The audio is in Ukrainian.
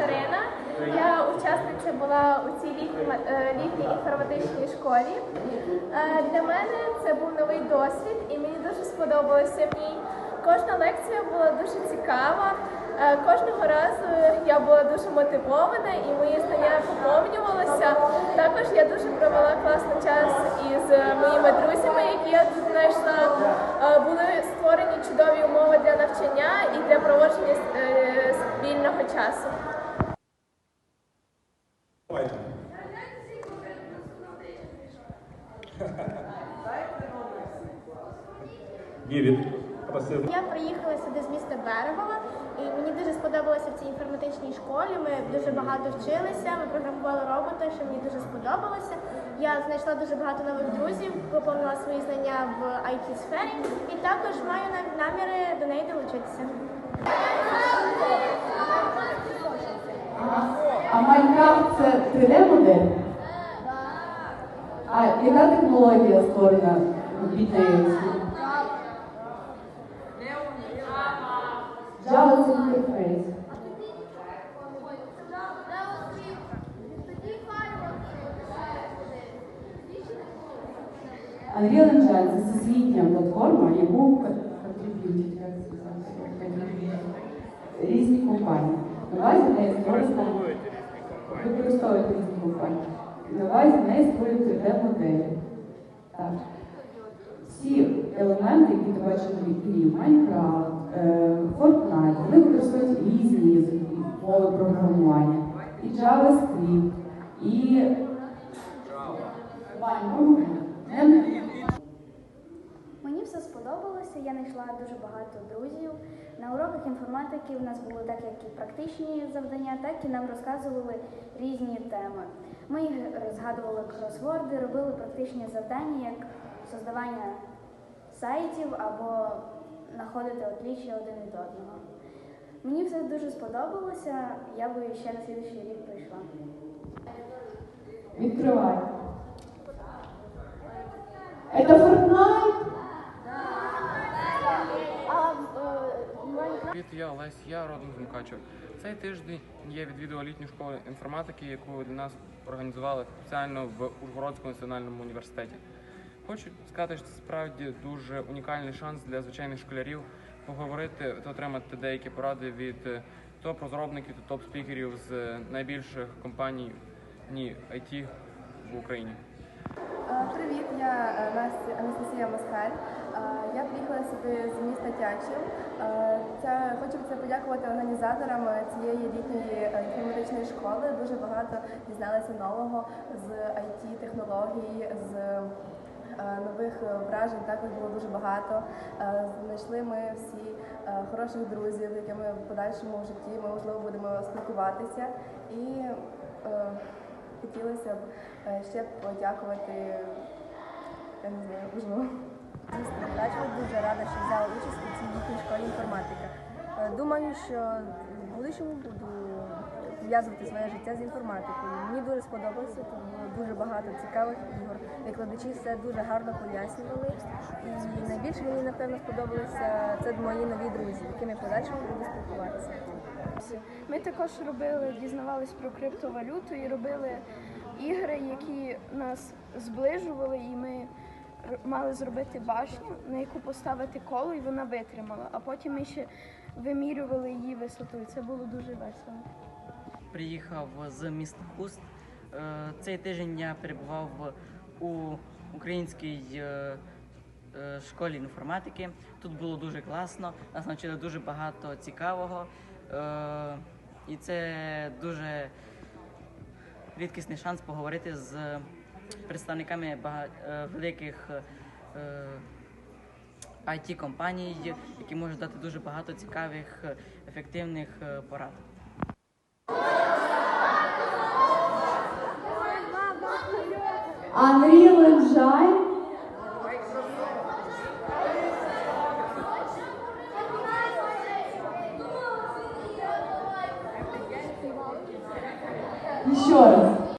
Марина. Я учасниця була у цій літній, е, літній інформатичній школі. Е, Для мене це був новий досвід і мені дуже сподобалося в ній. Кожна лекція була дуже цікава. Е, Кожного разу я була дуже мотивована і мої знання поповнювалися. Також я дуже провела класний час із моїми друзями, які я тут знайшла. Були створені чудові умови для навчання і для проводження спільного часу. Я приїхала сюди з міста Берегова, і мені дуже сподобалося в цій інформатичній школі. Ми дуже багато вчилися, ми програмували робота, що мені дуже сподобалося. Я знайшла дуже багато нових друзів, поповнила свої знання в it сфері і також маю наміри до неї долучитися. А Майнкрафт це 3D-модель? А яка технологія створена від неї? Java це інтерфейс. Unreal Engine це всесвітня платформа, яку контриб'ютять, як сказати, різні компанії. Наразі в неї створюється використовують різні компанії. Наразі з неї створюємо 3D-моделі. Так. Всі елементи, які ти бачиш в Майнкрафт, е, Fortnite, вони використовують різні язики, мови програмування. І JavaScript, і Вань, ну, Мені все сподобалося, я знайшла дуже багато друзів. На уроках інформатики у нас було так як і практичні завдання, так і нам розказували різні теми. Ми згадували кросворди, робили практичні завдання, як создавання сайтів або знаходити отліччя один від одного. Мені все дуже сподобалося, я би ще на слідуючий рік прийшла. відкривай. Это Fortnite? Привіт, я Олесь, я родом з Мукачева. Цей тиждень я відвідував літню школу інформатики, яку для нас організували спеціально в Ужгородському національному університеті. Хочу сказати, що це справді дуже унікальний шанс для звичайних школярів поговорити та отримати деякі поради від е, топ-розробників та топ-спікерів з е, найбільших компаній ні, IT в Україні. Привіт, я е, Анастасія Москаль. Е, Я приїхала сюди з міста Тячів. Е, Ця хочу це подякувати організаторам цієї літньої інформатичної школи. Дуже багато дізналися нового з it технологій, з нових вражень. Також було дуже багато. Знайшли ми всі хороших друзів, якими в подальшому житті ми можливо будемо спілкуватися. І хотілося б е, ще подякувати, я дуже рада, що взяла участь у цій літній школі інформатика. Е, Думаю, що в будущому буду пов'язувати своє життя з інформатикою. Мені дуже сподобалося, тут було дуже багато цікавих ігор. Викладачі все дуже гарно пояснювали. І найбільше мені, напевно, сподобалося це мої нові друзі, з якими подальшому буду спілкуватися. Ми також робили, дізнавались про криптовалюту і робили ігри, які нас зближували, і ми мали зробити башню, на яку поставити коло, і вона витримала. А потім ми ще вимірювали її висоту, і це було дуже весело. приїхав з міста Хуст. Е, Цей тиждень я перебував у українській е, е, школі інформатики. Тут було дуже класно, нас навчили дуже багато цікавого. Е, І це дуже рідкісний шанс поговорити з представниками е, великих it компаній які можуть дати дуже багато цікавих, е, ефективних е, порад. Unreal Engine